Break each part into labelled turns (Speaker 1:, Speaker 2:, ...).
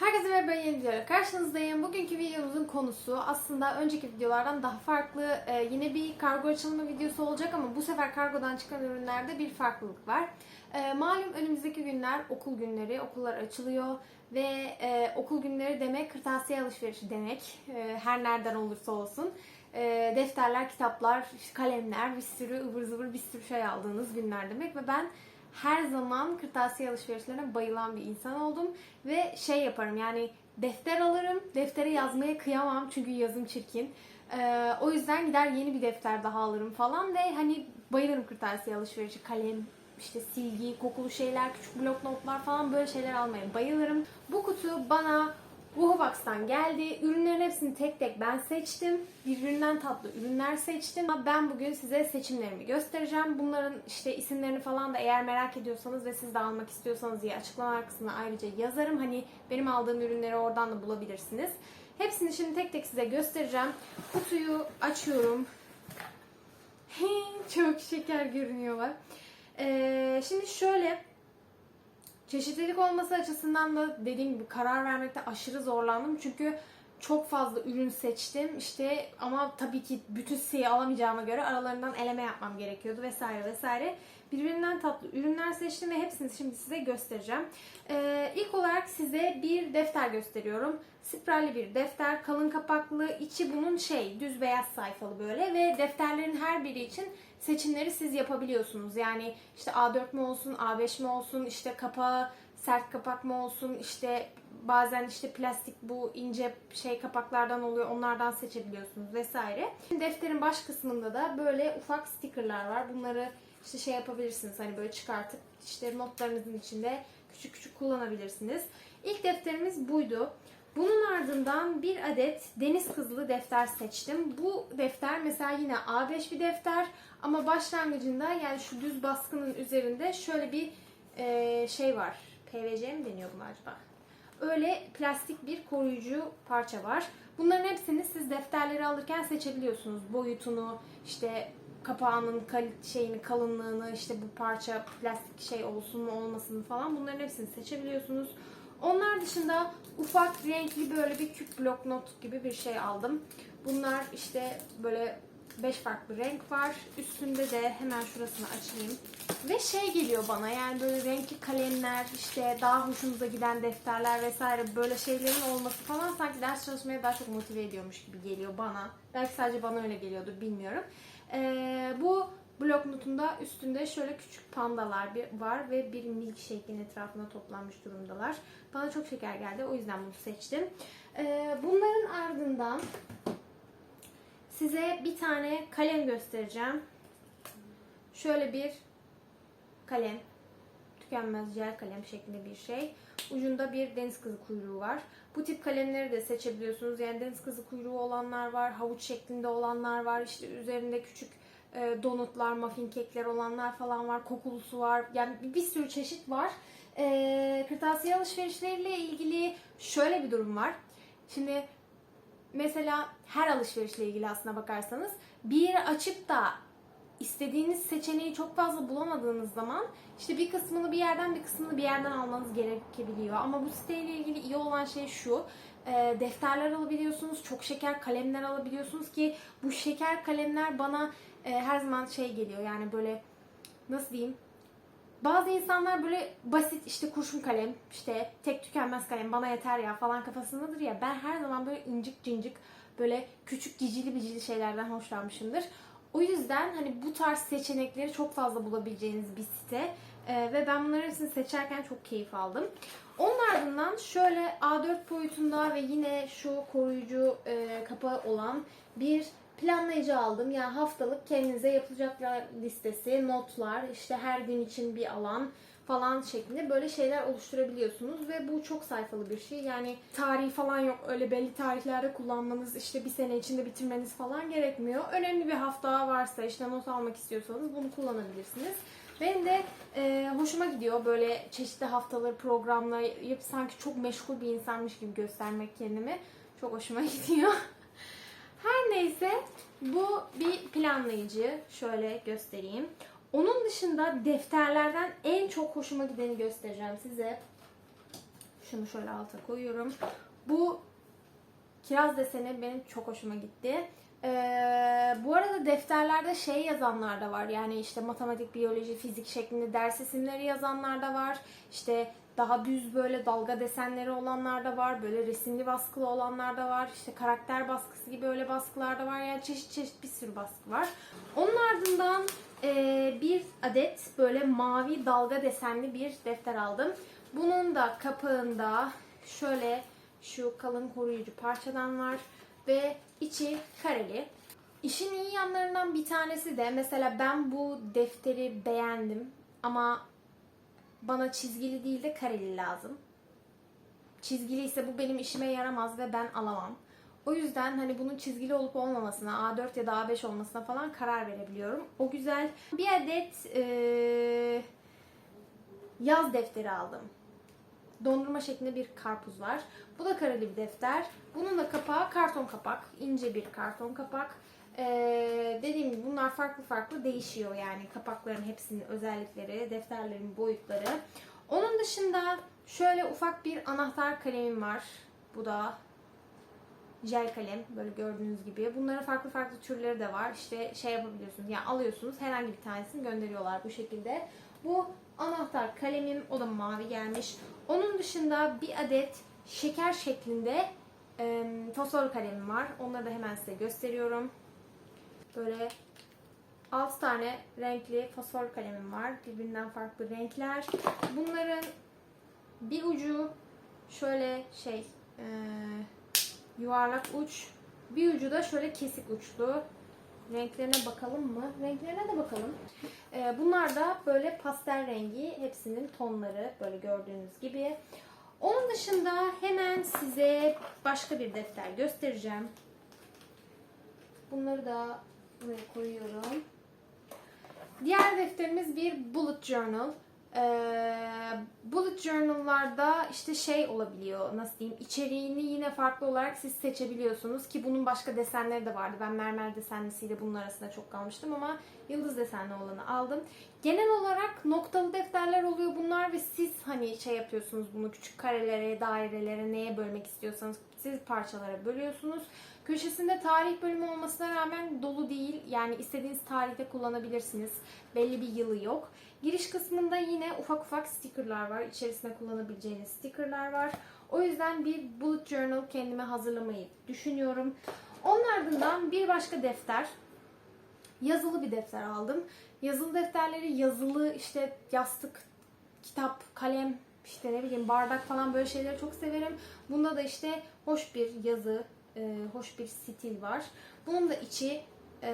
Speaker 1: Herkese merhaba yeni videoyla karşınızdayım. Bugünkü videomuzun konusu aslında önceki videolardan daha farklı. Ee, yine bir kargo açılımı videosu olacak ama bu sefer kargodan çıkan ürünlerde bir farklılık var. Ee, malum önümüzdeki günler okul günleri, okullar açılıyor ve e, okul günleri demek kırtasiye alışverişi demek. Ee, her nereden olursa olsun. Ee, defterler, kitaplar, kalemler, bir sürü ıvır zıvır bir sürü şey aldığınız günler demek ve ben her zaman kırtasiye alışverişlerine bayılan bir insan oldum ve şey yaparım yani defter alırım, deftere yazmaya kıyamam çünkü yazım çirkin. Ee, o yüzden gider yeni bir defter daha alırım falan ve hani bayılırım kırtasiye alışverişi, kalem, işte silgi, kokulu şeyler, küçük blok notlar falan böyle şeyler almaya bayılırım. Bu kutu bana Wuhobox'tan geldi. Ürünlerin hepsini tek tek ben seçtim. Birbirinden tatlı ürünler seçtim. Ben bugün size seçimlerimi göstereceğim. Bunların işte isimlerini falan da eğer merak ediyorsanız ve siz de almak istiyorsanız diye açıklama kısmına ayrıca yazarım. Hani benim aldığım ürünleri oradan da bulabilirsiniz. Hepsini şimdi tek tek size göstereceğim. Kutuyu açıyorum. Çok şeker görünüyorlar. Ee, şimdi şöyle Çeşitlilik olması açısından da dediğim gibi karar vermekte aşırı zorlandım. Çünkü çok fazla ürün seçtim. İşte ama tabii ki bütün siteyi alamayacağıma göre aralarından eleme yapmam gerekiyordu vesaire vesaire. Birbirinden tatlı ürünler seçtim ve hepsini şimdi size göstereceğim. Ee, ilk olarak size bir defter gösteriyorum. Spraylı bir defter, kalın kapaklı, içi bunun şey düz beyaz sayfalı böyle ve defterlerin her biri için seçimleri siz yapabiliyorsunuz. Yani işte A4 mü olsun, A5 mi olsun, işte kapağı sert kapak mı olsun, işte bazen işte plastik bu ince şey kapaklardan oluyor onlardan seçebiliyorsunuz vesaire. Defterin baş kısmında da böyle ufak stickerlar var. Bunları işte şey yapabilirsiniz hani böyle çıkartıp işte notlarınızın içinde küçük küçük kullanabilirsiniz. İlk defterimiz buydu. Bunun ardından bir adet deniz kızılı defter seçtim. Bu defter mesela yine A5 bir defter ama başlangıcında yani şu düz baskının üzerinde şöyle bir e, şey var. PVC mi deniyor buna acaba? Öyle plastik bir koruyucu parça var. Bunların hepsini siz defterleri alırken seçebiliyorsunuz. Boyutunu, işte kapağının şeyini, kalınlığını, işte bu parça plastik şey olsun mu olmasın mı falan bunların hepsini seçebiliyorsunuz. Onlar dışında ufak renkli böyle bir küp blok not gibi bir şey aldım. Bunlar işte böyle 5 farklı renk var. Üstünde de hemen şurasını açayım. Ve şey geliyor bana yani böyle renkli kalemler, işte daha hoşunuza giden defterler vesaire böyle şeylerin olması falan sanki ders çalışmaya daha çok motive ediyormuş gibi geliyor bana. Belki sadece bana öyle geliyordur bilmiyorum. Ee, bu blok notunda üstünde şöyle küçük pandalar var ve bir milkshake'in etrafına toplanmış durumdalar. Bana çok şeker geldi o yüzden bunu seçtim. Ee, bunların ardından size bir tane kalem göstereceğim. Şöyle bir kalem. Tükenmez jel kalem şeklinde bir şey. Ucunda bir deniz kızı kuyruğu var. Bu tip kalemleri de seçebiliyorsunuz. Yani deniz kızı kuyruğu olanlar var, havuç şeklinde olanlar var. İşte üzerinde küçük e, donutlar, muffin kekler olanlar falan var. Kokulusu var. Yani bir sürü çeşit var. E, kırtasiye alışverişleriyle ilgili şöyle bir durum var. Şimdi mesela her alışverişle ilgili aslına bakarsanız bir yeri açıp da istediğiniz seçeneği çok fazla bulamadığınız zaman işte bir kısmını bir yerden bir kısmını bir yerden almanız gerekebiliyor. Ama bu siteyle ilgili iyi olan şey şu. e, defterler alabiliyorsunuz, çok şeker kalemler alabiliyorsunuz ki bu şeker kalemler bana e, her zaman şey geliyor yani böyle nasıl diyeyim bazı insanlar böyle basit işte kurşun kalem, işte tek tükenmez kalem bana yeter ya falan kafasındadır ya. Ben her zaman böyle incik cincik böyle küçük cicili bicili şeylerden hoşlanmışımdır. O yüzden hani bu tarz seçenekleri çok fazla bulabileceğiniz bir site. Ee, ve ben bunların hepsini seçerken çok keyif aldım. Onun ardından şöyle A4 boyutunda ve yine şu koruyucu e, kapağı olan bir planlayıcı aldım. Yani haftalık kendinize yapılacaklar listesi, notlar, işte her gün için bir alan falan şeklinde böyle şeyler oluşturabiliyorsunuz ve bu çok sayfalı bir şey. Yani tarihi falan yok. Öyle belli tarihlerde kullanmanız, işte bir sene içinde bitirmeniz falan gerekmiyor. Önemli bir hafta varsa işte not almak istiyorsanız bunu kullanabilirsiniz. Benim de e, hoşuma gidiyor böyle çeşitli haftaları programlayıp sanki çok meşgul bir insanmış gibi göstermek kendimi. Çok hoşuma gidiyor. Her neyse bu bir planlayıcı. Şöyle göstereyim. Onun dışında defterlerden en çok hoşuma gideni göstereceğim size. Şunu şöyle alta koyuyorum. Bu kiraz deseni benim çok hoşuma gitti. Ee, bu arada defterlerde şey yazanlar da var. Yani işte matematik, biyoloji, fizik şeklinde ders isimleri yazanlar da var. İşte daha düz böyle dalga desenleri olanlar da var. Böyle resimli baskılı olanlar da var. İşte karakter baskısı gibi öyle baskılar da var. Yani çeşit çeşit bir sürü baskı var. Onun ardından ee, bir adet böyle mavi dalga desenli bir defter aldım. Bunun da kapağında şöyle şu kalın koruyucu parçadan var ve içi kareli. İşin iyi yanlarından bir tanesi de mesela ben bu defteri beğendim ama bana çizgili değil de kareli lazım. Çizgili ise bu benim işime yaramaz ve ben alamam. O yüzden hani bunun çizgili olup olmamasına, A4 ya da A5 olmasına falan karar verebiliyorum. O güzel. Bir adet eee, yaz defteri aldım. Dondurma şeklinde bir karpuz var. Bu da kareli bir defter. Bunun da kapağı karton kapak. ince bir karton kapak. Ee, dediğim gibi bunlar farklı farklı değişiyor yani kapakların hepsinin özellikleri, defterlerin boyutları. Onun dışında şöyle ufak bir anahtar kalemim var. Bu da jel kalem böyle gördüğünüz gibi. Bunların farklı farklı türleri de var. İşte şey yapabiliyorsunuz yani alıyorsunuz herhangi bir tanesini gönderiyorlar bu şekilde. Bu anahtar kalemim o da mavi gelmiş. Onun dışında bir adet şeker şeklinde e, fosfor kalemim var. Onları da hemen size gösteriyorum. Böyle 6 tane renkli fosfor kalemim var. Birbirinden farklı renkler. Bunların bir ucu şöyle şey e, yuvarlak uç. Bir ucu da şöyle kesik uçlu. Renklerine bakalım mı? Renklerine de bakalım. Ee, bunlar da böyle pastel rengi. Hepsinin tonları böyle gördüğünüz gibi. Onun dışında hemen size başka bir defter göstereceğim. Bunları da buraya koyuyorum. Diğer defterimiz bir bullet journal. Ee, bullet journal'larda işte şey olabiliyor nasıl diyeyim içeriğini yine farklı olarak siz seçebiliyorsunuz ki bunun başka desenleri de vardı. Ben mermer desenlisiyle bunun arasında çok kalmıştım ama yıldız desenli olanı aldım. Genel olarak noktalı defterler oluyor bunlar ve siz hani şey yapıyorsunuz bunu küçük karelere, dairelere neye bölmek istiyorsanız siz parçalara bölüyorsunuz. Köşesinde tarih bölümü olmasına rağmen dolu değil. Yani istediğiniz tarihte kullanabilirsiniz. Belli bir yılı yok. Giriş kısmında yine ufak ufak stickerlar var. İçerisinde kullanabileceğiniz stickerlar var. O yüzden bir bullet journal kendime hazırlamayı düşünüyorum. Onun ardından bir başka defter. Yazılı bir defter aldım. Yazılı defterleri yazılı işte yastık, kitap, kalem, işte ne bileyim bardak falan böyle şeyleri çok severim. Bunda da işte hoş bir yazı, e, hoş bir stil var. Bunun da içi e,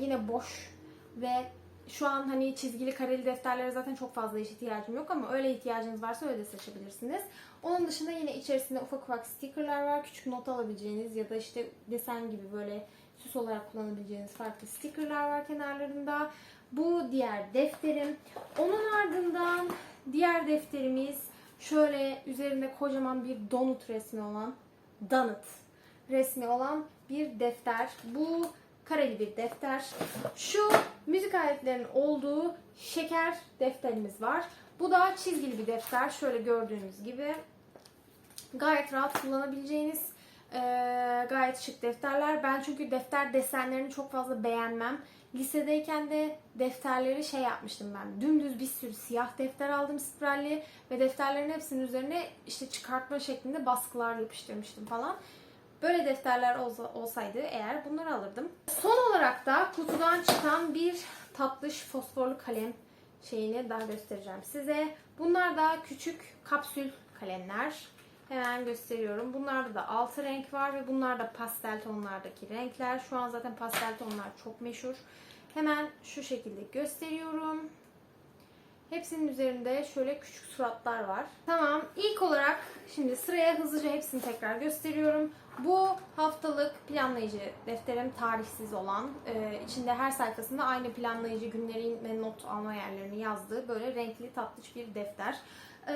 Speaker 1: yine boş ve şu an hani çizgili kareli defterlere zaten çok fazla ihtiyacım yok ama öyle ihtiyacınız varsa öyle de seçebilirsiniz. Onun dışında yine içerisinde ufak ufak stickerlar var. Küçük not alabileceğiniz ya da işte desen gibi böyle süs olarak kullanabileceğiniz farklı stickerlar var kenarlarında. Bu diğer defterim. Onun ardından diğer defterimiz şöyle üzerinde kocaman bir donut resmi olan donut resmi olan bir defter. Bu kareli bir defter. Şu müzik aletlerinin olduğu şeker defterimiz var. Bu da çizgili bir defter. Şöyle gördüğünüz gibi gayet rahat kullanabileceğiniz e, gayet şık defterler. Ben çünkü defter desenlerini çok fazla beğenmem. Lisedeyken de defterleri şey yapmıştım ben. Dümdüz bir sürü siyah defter aldım sprayli ve defterlerin hepsinin üzerine işte çıkartma şeklinde baskılar yapıştırmıştım falan. Böyle defterler olsa, olsaydı eğer bunları alırdım. Son olarak da kutudan çıkan bir tatlış fosforlu kalem şeyini daha göstereceğim size. Bunlar da küçük kapsül kalemler. Hemen gösteriyorum. Bunlarda da 6 renk var ve bunlar da pastel tonlardaki renkler. Şu an zaten pastel tonlar çok meşhur. Hemen şu şekilde gösteriyorum. Hepsinin üzerinde şöyle küçük suratlar var. Tamam. İlk olarak şimdi sıraya hızlıca hepsini tekrar gösteriyorum. Bu haftalık planlayıcı defterim tarihsiz olan, e, içinde her sayfasında aynı planlayıcı günlerin ve not alma yerlerini yazdığı böyle renkli tatlış bir defter. E,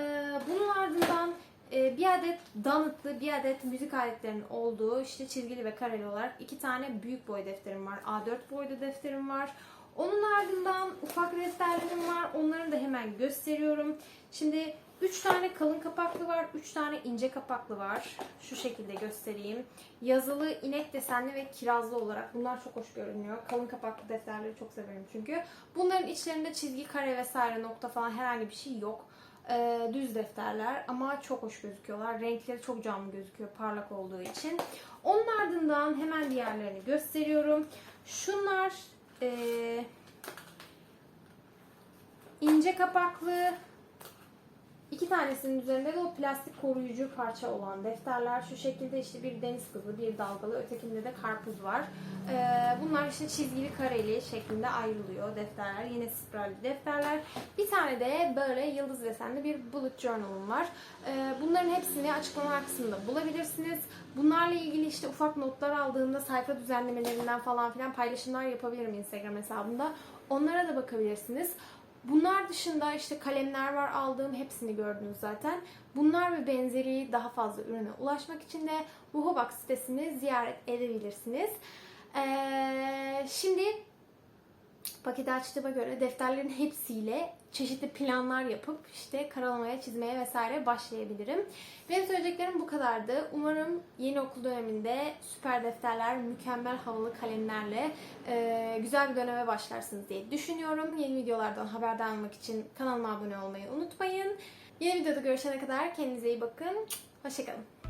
Speaker 1: bunun ardından bir adet donutlı, bir adet müzik aletlerinin olduğu işte çizgili ve kareli olarak iki tane büyük boy defterim var. A4 boyda defterim var. Onun ardından ufak defterlerim var. Onları da hemen gösteriyorum. Şimdi 3 tane kalın kapaklı var, 3 tane ince kapaklı var. Şu şekilde göstereyim. Yazılı, inek desenli ve kirazlı olarak. Bunlar çok hoş görünüyor. Kalın kapaklı defterleri çok severim çünkü. Bunların içlerinde çizgi, kare vesaire nokta falan herhangi bir şey yok. Ee, düz defterler ama çok hoş gözüküyorlar. Renkleri çok canlı gözüküyor parlak olduğu için. Onun ardından hemen diğerlerini gösteriyorum. Şunlar ee, ince kapaklı tanesinin üzerinde de o plastik koruyucu parça olan defterler. Şu şekilde işte bir deniz kızı, bir dalgalı, ötekinde de karpuz var. Ee, bunlar işte çizgili kareli şeklinde ayrılıyor defterler. Yine spiralli defterler. Bir tane de böyle yıldız desenli bir bullet journal'ım var. Ee, bunların hepsini açıklama kısmında bulabilirsiniz. Bunlarla ilgili işte ufak notlar aldığımda sayfa düzenlemelerinden falan filan paylaşımlar yapabilirim Instagram hesabımda. Onlara da bakabilirsiniz. Bunlar dışında işte kalemler var aldığım hepsini gördünüz zaten. Bunlar ve benzeri daha fazla ürüne ulaşmak için de Wuhobox sitesini ziyaret edebilirsiniz. Ee, şimdi paketi açtığıma göre defterlerin hepsiyle çeşitli planlar yapıp işte karalamaya, çizmeye vesaire başlayabilirim. Benim söyleyeceklerim bu kadardı. Umarım yeni okul döneminde süper defterler, mükemmel havalı kalemlerle e, güzel bir döneme başlarsınız diye düşünüyorum. Yeni videolardan haberdar olmak için kanalıma abone olmayı unutmayın. Yeni videoda görüşene kadar kendinize iyi bakın. Hoşçakalın.